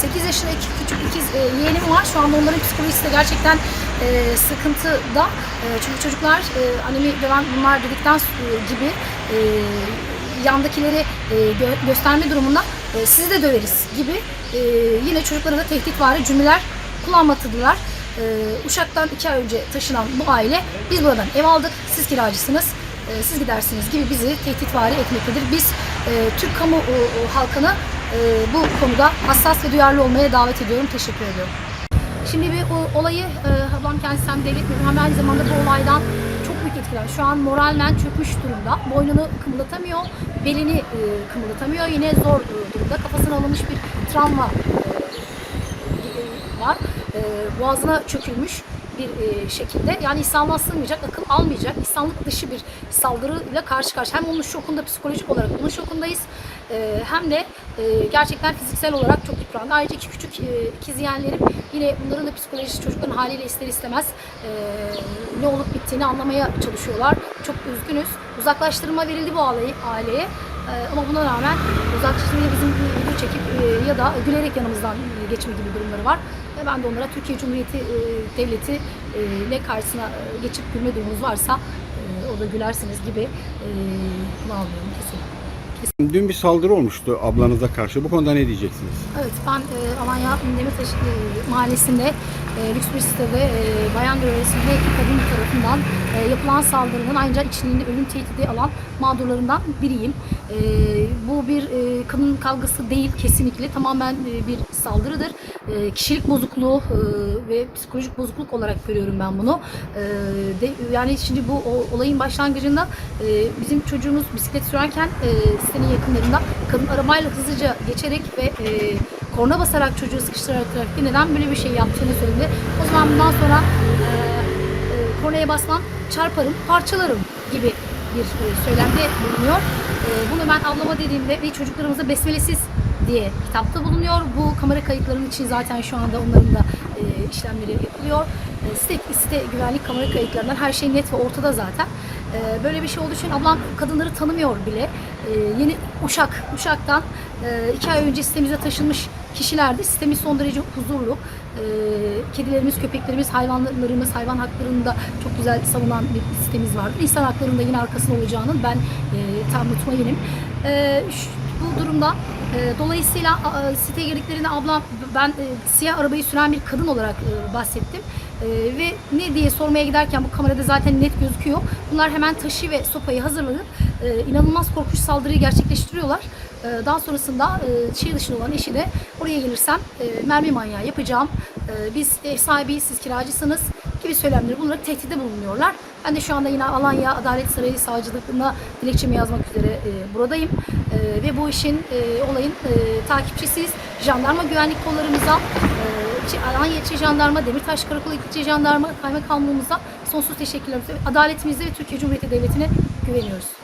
8 yaşında iki küçük ikiz e, yeğenim var. Şu anda onların psikolojisi de gerçekten e, sıkıntıda. E, çünkü çocuklar e, annemi döven bunlar dedikten e, gibi e, yandakileri e, gö- gösterme durumunda e, sizi de döveriz gibi e, yine çocuklara da tehditvari cümleler kullanmaktadılar. E, Uşak'tan iki ay önce taşınan bu aile biz buradan ev aldık, siz kiracısınız, e, siz gidersiniz gibi bizi tehditvari etmektedir. Biz e, Türk kamu e, halkını bu konuda hassas ve duyarlı olmaya davet ediyorum. Teşekkür ediyorum. Şimdi bir o, olayı e, ablam kendisi hem devlet aynı zamanda bu olaydan çok büyük etkiler. Şu an moralmen çökmüş durumda. Boynunu kımıldatamıyor, belini e, kımıldatamıyor. Yine zor e, durumda. Kafasına alınmış bir travma e, var. E, boğazına çökülmüş bir e, şekilde. Yani İslam'a sığmayacak, akıl almayacak, İslamlık dışı bir saldırıyla karşı karşı. Hem onun şokunda psikolojik olarak onun şokundayız. E, hem de e, gerçekten fiziksel olarak çok yıprandı. Ayrıca iki küçük e, ikiz yeğenlerim yine bunların da psikolojisi çocukların haliyle ister istemez e, ne olup bittiğini anlamaya çalışıyorlar. Çok üzgünüz. Uzaklaştırma verildi bu aileye. aileye. Ama buna rağmen uzaklaştırmayı bizim video çekip e, ya da gülerek yanımızdan geçme gibi durumları var. Ve ben de onlara Türkiye Cumhuriyeti e, Devleti e, ile karşısına e, geçip gülme durumumuz varsa o da gülersiniz gibi e, bunu anlıyorum kesin. Dün bir saldırı olmuştu ablanıza karşı. Bu konuda ne diyeceksiniz? Evet ben e, Alanya Demirtaş e, mahallesinde e, lüks bir sitede e, bayan görevlisinde iki kadın tarafından e, yapılan saldırının ayrıca içliğinde ölüm tehdidi alan mağdurlarından biriyim. E, bu bir e, kadın kavgası değil kesinlikle tamamen e, bir saldırıdır. E, kişilik bozukluğu e, ve psikolojik bozukluk olarak görüyorum ben bunu. E, de, yani şimdi bu o, olayın başlangıcında e, bizim çocuğumuz bisiklet sürerken e, sitenin yakınlarında kadın arabayla hızlıca geçerek ve e, korna basarak çocuğu sıkıştırarak trafikte neden böyle bir şey yaptığını söyledi. O zaman bundan sonra e, e, kornaya basmam, çarparım, parçalarım gibi bir e, söylemde bulunuyor. E, bunu ben ablama dediğimde ve çocuklarımıza besmelesiz diye kitapta bulunuyor. Bu kamera kayıtlarının için zaten şu anda onların da e, işlemleri yapılıyor. E, site, site güvenlik kamera kayıtlarından her şey net ve ortada zaten. E, böyle bir şey olduğu için ablam kadınları tanımıyor bile. E, yeni Uşak, Uşak'tan e, iki ay önce sitemize taşınmış kişilerdi. Sitemiz son derece huzurlu. E, kedilerimiz, köpeklerimiz, hayvanlarımız, hayvan haklarında çok güzel savunan bir sitemiz vardı. İnsan haklarında yine arkasında olacağının ben e, tam mutmainim. E, şu- bu durumda dolayısıyla a- siteye girdiklerinde ablam ben e, siyah arabayı süren bir kadın olarak e, bahsettim. E, ve ne diye sormaya giderken bu kamerada zaten net gözüküyor. Bunlar hemen taşı ve sopayı hazırlayıp e, inanılmaz korkunç saldırıyı gerçekleştiriyorlar. E, daha sonrasında şehir dışında olan eşi de oraya gelirsem mermi manyağı yapacağım. Biz ev sahibiyiz, siz kiracısınız gibi söylemleri bunları tehdide bulunuyorlar. Ben de şu anda yine Alanya Adalet Sarayı Savcılığına dilekçemi yazmak üzere e, buradayım. E, ve bu işin, e, olayın e, takipçisiyiz. Jandarma güvenlik kollarımıza, e, Alanya İlçe Jandarma, Demirtaş Karakolu İlçe Jandarma, Kaymakamlığımıza sonsuz teşekkürlerimizi, adaletimize ve Türkiye Cumhuriyeti Devleti'ne güveniyoruz.